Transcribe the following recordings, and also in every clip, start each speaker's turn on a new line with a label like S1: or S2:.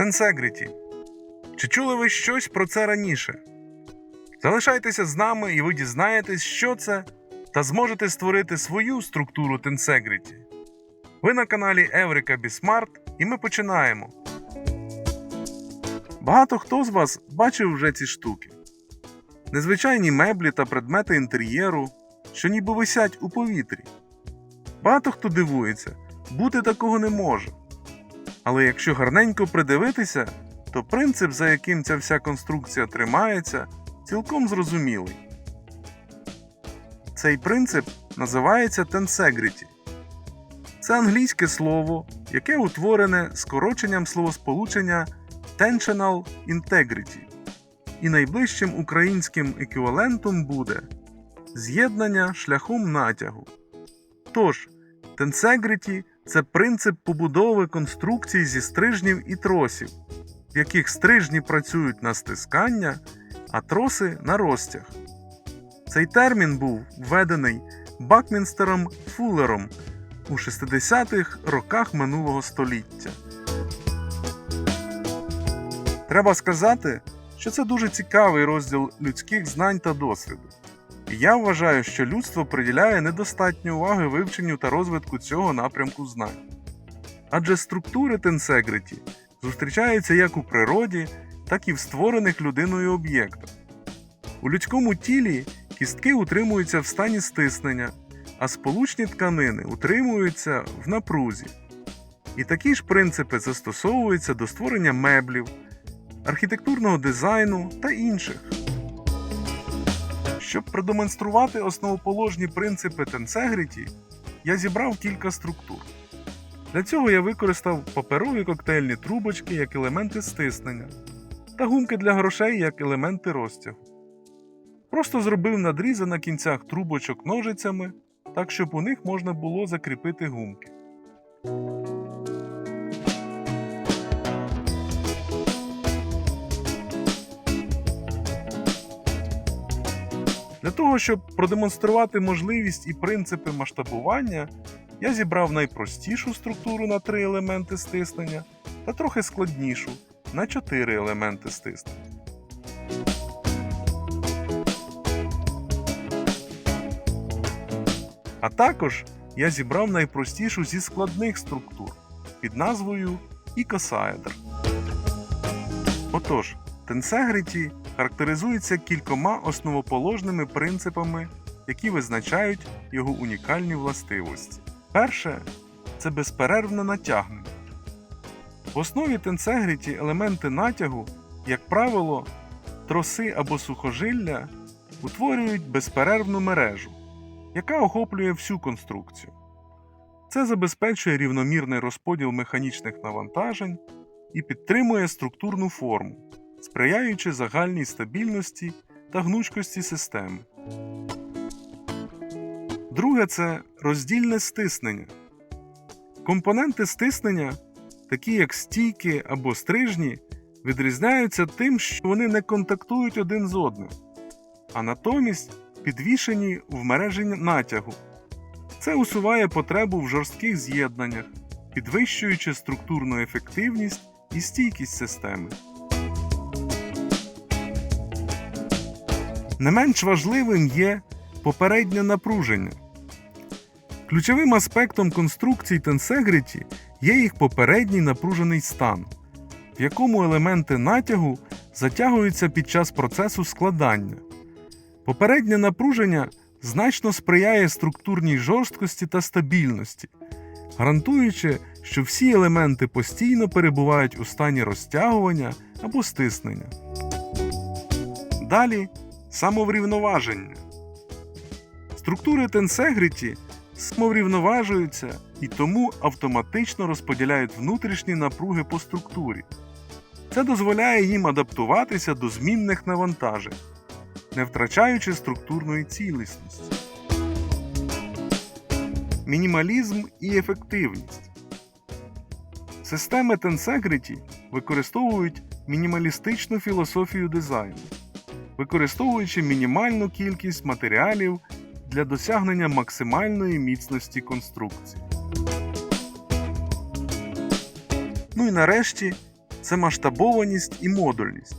S1: Tensegrity. Чи чули ви щось про це раніше? Залишайтеся з нами і ви дізнаєтесь, що це, та зможете створити свою структуру Tensegrity. Ви на каналі Еврика Бісмарт і ми починаємо. Багато хто з вас бачив вже ці штуки. Незвичайні меблі та предмети інтер'єру, що ніби висять у повітрі. Багато хто дивується, бути такого не може. Але якщо гарненько придивитися, то принцип, за яким ця вся конструкція тримається, цілком зрозумілий. Цей принцип називається tensegrity. Це англійське слово, яке утворене скороченням словосполучення tensional integrity, і найближчим українським еквівалентом буде з'єднання шляхом натягу. Тож, tensegrity – це принцип побудови конструкцій зі стрижнів і тросів, в яких стрижні працюють на стискання, а троси на розтяг. Цей термін був введений Бакмінстером Фуллером у 60-х роках минулого століття. Треба сказати, що це дуже цікавий розділ людських знань та досвіду. Я вважаю, що людство приділяє недостатньо уваги вивченню та розвитку цього напрямку знань. Адже структури тенсегриті зустрічаються як у природі, так і в створених людиною об'єктах. У людському тілі кістки утримуються в стані стиснення, а сполучні тканини утримуються в напрузі. І такі ж принципи застосовуються до створення меблів, архітектурного дизайну та інших. Щоб продемонструвати основоположні принципи тенсегриті, я зібрав кілька структур. Для цього я використав паперові коктейльні трубочки як елементи стиснення та гумки для грошей як елементи розтягу. Просто зробив надрізи на кінцях трубочок ножицями, так щоб у них можна було закріпити гумки. Для того, щоб продемонструвати можливість і принципи масштабування, я зібрав найпростішу структуру на три елементи стиснення та трохи складнішу на 4 елементи стиснення. А також я зібрав найпростішу зі складних структур під назвою ікосаедр. Отож, тенсегриті характеризується кількома основоположними принципами, які визначають його унікальні властивості. Перше це безперервне натягнення. В основі тенсегриті елементи натягу, як правило, троси або сухожилля утворюють безперервну мережу, яка охоплює всю конструкцію. Це забезпечує рівномірний розподіл механічних навантажень і підтримує структурну форму, сприяючи загальній стабільності та гнучкості системи. Друге це роздільне стиснення. Компоненти стиснення, такі як стійки або стрижні, відрізняються тим, що вони не контактують один з одним, а натомість підвішені в мережі натягу. Це усуває потребу в жорстких з'єднаннях, підвищуючи структурну ефективність і стійкість системи. Не менш важливим є попереднє напруження. Ключовим аспектом конструкцій Tensegrity є їх попередній напружений стан, в якому елементи натягу затягуються під час процесу складання. Попереднє напруження значно сприяє структурній жорсткості та стабільності, гарантуючи, що всі елементи постійно перебувають у стані розтягування або стиснення. Далі самоврівноваження. Структури тенсегриті самоврівноважуються і тому автоматично розподіляють внутрішні напруги по структурі. Це дозволяє їм адаптуватися до змінних навантажень, не втрачаючи структурної цілісності. Мінімалізм і ефективність. Системи Tensegrity використовують мінімалістичну філософію дизайну, використовуючи мінімальну кількість матеріалів для досягнення максимальної міцності конструкції. Ну і нарешті це масштабованість і модульність.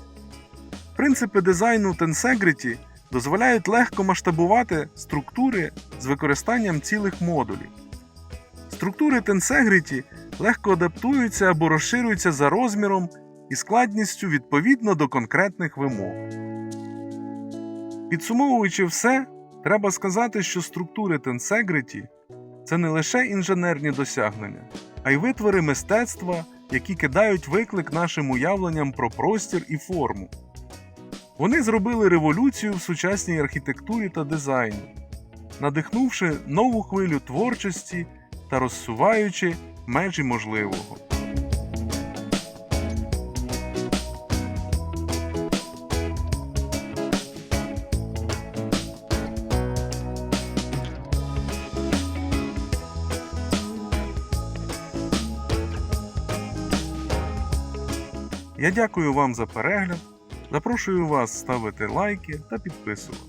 S1: Принципи дизайну Tensegrity дозволяють легко масштабувати структури з використанням цілих модулів. Структури Tensegrity легко адаптуються або розширюються за розміром і складністю відповідно до конкретних вимог. Підсумовуючи все, треба сказати, що структури Tensegrity – це не лише інженерні досягнення, а й витвори мистецтва, які кидають виклик нашим уявленням про простір і форму. Вони зробили революцію в сучасній архітектурі та дизайні, надихнувши нову хвилю творчості та розсуваючи межі можливого. Я дякую вам за перегляд. Запрошую вас ставити лайки та підписувати.